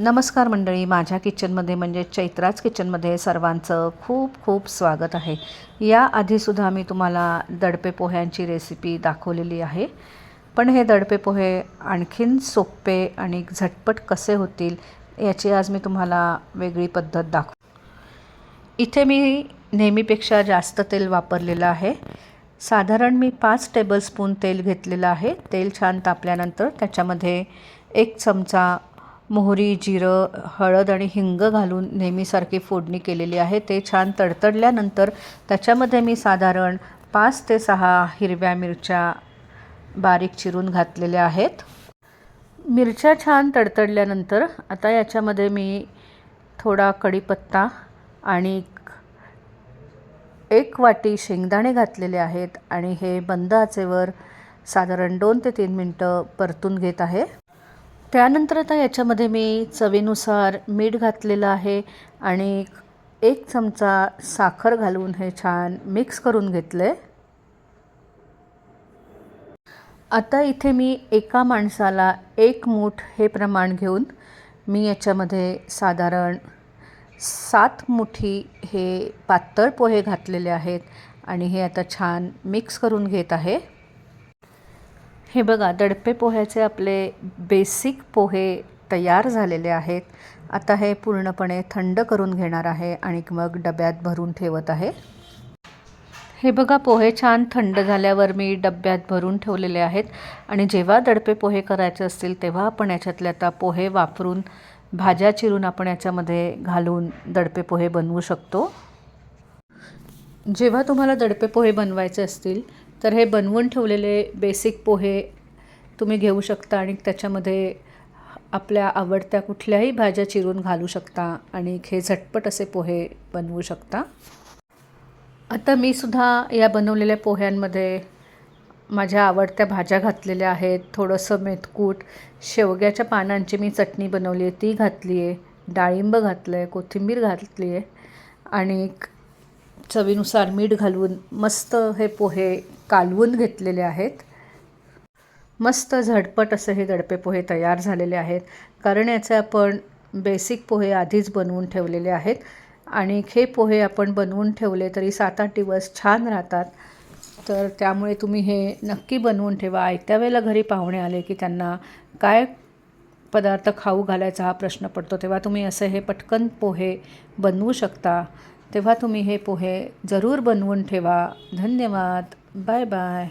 नमस्कार मंडळी माझ्या किचनमध्ये म्हणजे चैत्राज किचनमध्ये सर्वांचं खूप खूप स्वागत आहे. याआधीसुद्धा मी तुम्हाला दडपे पोह्यांची रेसिपी दाखवलेली आहे. पण हे दडपे पोहे आणखीन सोपे आणि झटपट कसे होतील याची आज मी तुम्हाला वेगळी पद्धत दाखव इथे मी नेहमीपेक्षा जास्त तेल वापरलेलं आहे. साधारण मी पाच टेबलस्पून तेल घेतलेलं आहे. तेल छान तापल्यानंतर त्याच्यामध्ये एक चमचा मोहरी जिरं हळद आणि हिंग घालून नेहमीसारखी फोडणी केलेली आहे. ते छान तडतडल्यानंतर त्याच्यामध्ये मी साधारण पाच ते सहा हिरव्या मिरच्या बारीक चिरून घातलेल्या आहेत. मिरच्या छान तडतडल्यानंतर आता याच्यामध्ये मी थोडा कढीपत्ता आणि एक वाटी शेंगदाणे घातलेले आहेत आणि हे बंद आचेवर साधारण दोन ते तीन मिनटं परतून घेत आहे. त्यानंतर आता याच्यामध्ये मी चवीनुसार मीठ घातलेलं आहे आणि एक चमचा साखर घालून हे छान मिक्स करून घेतलं. आहे आता इथे मी एका माणसाला एक मूठ हे प्रमाण घेऊन मी याच्यामध्ये साधारण सात मुठी हे पातळ पोहे घातलेले आहेत आणि हे आता छान मिक्स करून घेत आहे. हे बघा दडपे पोह्याचे आपले बेसिक पोहे तयार झालेले आहेत. आता हे पूर्णपणे थंड करून घेणार आहे आणि मग डब्यात भरून ठेवत आहे. हे बघा पोहे छान थंड झाल्यावर मी डब्यात भरून ठेवलेले आहेत. आणि जेव्हा दडपे पोहे करायचे असतील तेव्हा आपण याच्यातले आता पोहे वापरून भाज्या चिरून आपण याच्यामध्ये घालून दडपे पोहे बनवू शकतो. जेव्हा तुम्हाला दडपे पोहे बनवायचे असतील तर हे बनवून ठेवलेले बेसिक पोहे तुम्ही घेऊ शकता आणि त्याच्यामध्ये आपल्या आवडत्या कुठल्याही भाज्या चिरून घालू शकता आणि हे झटपट असे पोहे बनवू शकता. आता मी सुद्धा या बनवलेल्या पोह्यांमध्ये माझ्या आवडत्या भाज्या घातलेल्या आहेत. थोडंसं मेथकूट शेवग्याच्या पानांची मी चटणी बनवली आहे ती घातली आहे डाळिंब घातलं आहे कोथिंबीर घातली आहे आणि चवीनुसार मीठ घालून मस्त हे पोहे कालवून घेतलेले आहेत. मस्त झटपट असे हे दडपे पोहे तयार झालेले आहेत. कारण याचे आपण बेसिक पोहे आधीच बनवून ठेवलेले आहेत. आणि हे पोहे आपण बनवून ठेवले तरी सात आठ दिवस छान राहतात. तर त्यामुळे तुम्ही हे नक्की बनवून ठेवा. आयत्या वेळेला घरी पाहुणे आले की त्यांना काय पदार्थ खाऊ घालायचा हा प्रश्न पडतो तेव्हा तुम्ही असे हे पटकन पोहे बनवू शकता. तेव्हा तुम्ही हे पोहे जरूर बनवून ठेवा. धन्यवाद. Bye bye.